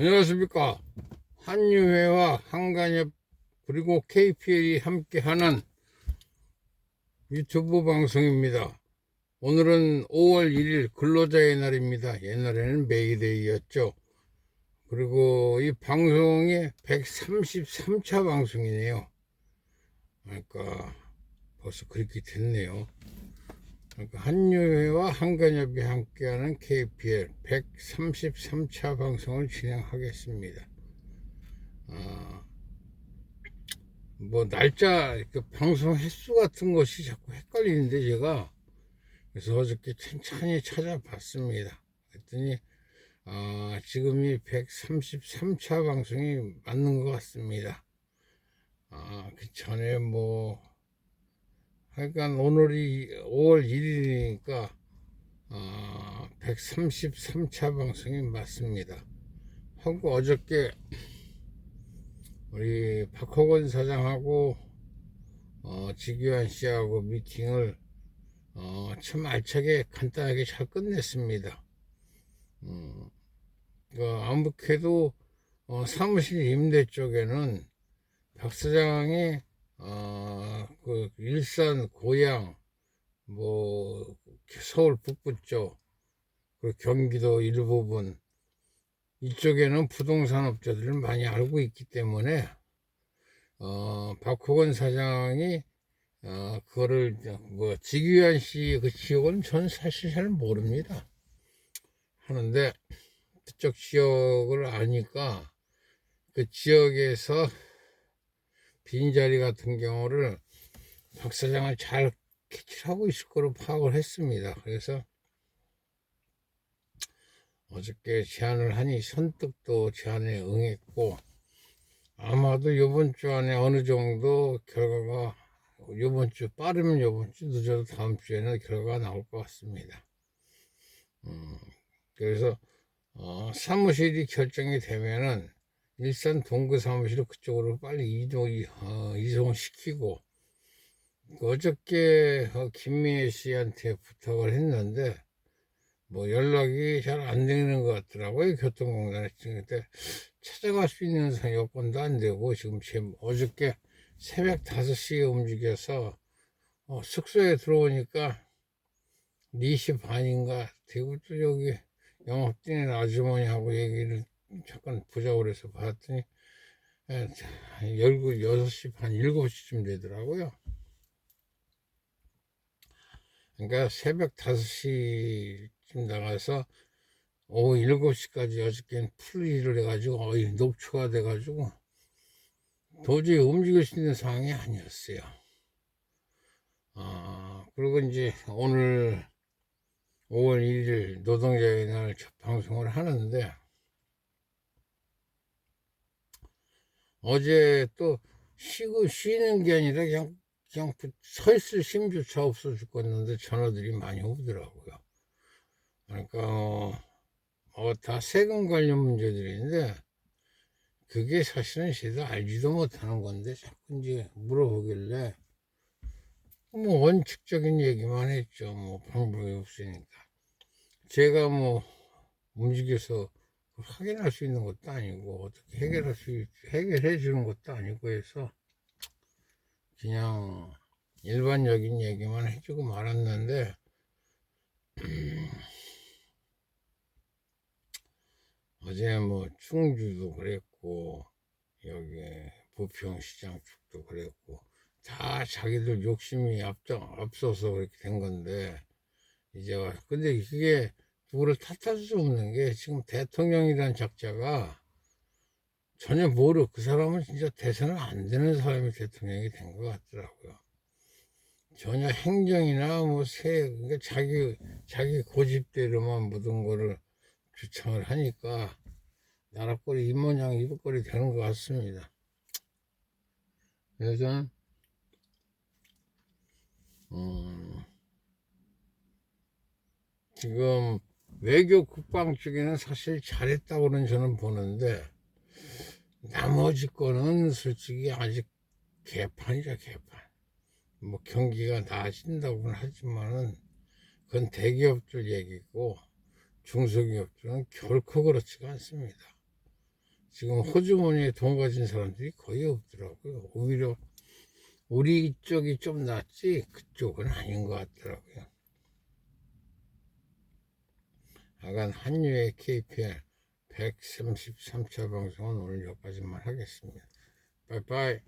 안녕하십니까. 한유회와 한간협 그리고 KPL이 함께하는 유튜브 방송입니다. 오늘은 5월 1일 근로자의 날입니다. 옛날에는 메이데이였죠. 그리고 이 방송이 133차 방송이네요. 그러니까 벌써 그렇게 됐네요. 한유회와 한간협이 함께하는 KPL 133차 방송을 진행하겠습니다. 아, 뭐 날짜 그 방송 횟수 같은 것이 자꾸 헷갈리는데 제가 그래서 어저께 천천히 찾아봤습니다. 그랬더니 아, 지금이 133차 방송이 맞는 것 같습니다. 아, 그 전에 뭐 그러니까 오늘이 5월 1일이니까 어, 133차 방송이 맞습니다. 하고 어저께 우리 박호건 사장하고 어, 지규환 씨하고 미팅을 어, 참 알차게 간단하게 잘 끝냈습니다. 음, 그 아무래도 어, 사무실 임대 쪽에는 박 사장이 어, 그 일산 고향 뭐 서울 북부 쪽 그리고 경기도 일부분 이쪽에는 부동산 업자들을 많이 알고 있기 때문에 어, 박호건 사장이 어, 그거를 뭐 지규환 씨그 지역은 전 사실 잘 모릅니다. 하는데 그쪽 지역을 아니까 그 지역에서 빈자리 같은 경우를 박 사장을 잘 캐치하고 있을 거로 파악을 했습니다. 그래서 어저께 제안을 하니 선뜻 또 제안에 응했고 아마도 이번 주 안에 어느 정도 결과가 이번 주 빠르면 이번 주 늦어도 다음 주에는 결과가 나올 것 같습니다. 음, 그래서 어, 사무실이 결정이 되면은 일산 동구 사무실 그쪽으로 빨리 이동 어, 이송시키고 어저께 어, 김미애 씨한테 부탁을 했는데 뭐 연락이 잘 안 되는 것 같더라고요 교통공단에 그때 찾아갈 수 있는 여건도 안 되고 지금 제 어저께 새벽 5시에 움직여서 어, 숙소에 들어오니까 4시 반인가 되고 또 여기 영업 뛰는 아주머니하고 얘기를 잠깐 보자고 그래서 봤더니 열고 6시 반 7시쯤 되더라고요. 그러니까 새벽 5시쯤 나가서 오후 7시까지 어저께는 풀 일을 해가지고 어이 녹초가 돼가지고 도저히 움직일 수 있는 상황이 아니었어요. 아, 그리고 이제 오늘 5월 1일 노동자의 날 첫 방송을 하는데 어제 또 쉬고 쉬는 게 아니라 그냥 그냥 서 있을 힘조차 없어 죽겠는데 전화들이 많이 오더라고요. 그러니까 어, 어, 다 세금 관련 문제들인데 그게 사실은 저도 알지도 못하는 건데 자꾸 이제 물어보길래 뭐 원칙적인 얘기만 했죠. 뭐 방법이 없으니까 제가 뭐 움직여서 확인할 수 있는 것도 아니고 어떻게 해결할 수 있- 해결해 주는 것도 아니고 해서 그냥 일반적인 얘기만 해주고 말았는데 어제 뭐 충주도 그랬고 여기 부평시장 쪽도 그랬고 다 자기들 욕심이 앞서, 앞서서 그렇게 된 건데 이제 와- 근데 그게 누구를 탓할 수 없는 게 지금 대통령이라는 작자가 전혀 모르 그 사람은 진짜 대선은 안 되는 사람이 대통령이 된 것 같더라고요. 전혀 행정이나 뭐세 그러니까 자기 자기 고집대로만 모든 거를 주창을 하니까 나라 꼴이 입모양 이것꼴이 되는 것 같습니다. 그래서 음, 지금 외교 국방 쪽에는 사실 잘했다고는 저는 보는데 나머지 거는 솔직히 아직 개판이죠 개판. 뭐 경기가 나아진다고는 하지만은 그건 대기업들 얘기고 중소기업들은 결코 그렇지가 않습니다. 지금 호주머니에 돈 가진 사람들이 거의 없더라고요. 오히려 우리 쪽이 좀 낫지 그쪽은 아닌 것 같더라고요. 아간 한유의 KPL 133차 방송은 오늘 여기까지만 하겠습니다. 빠이빠이.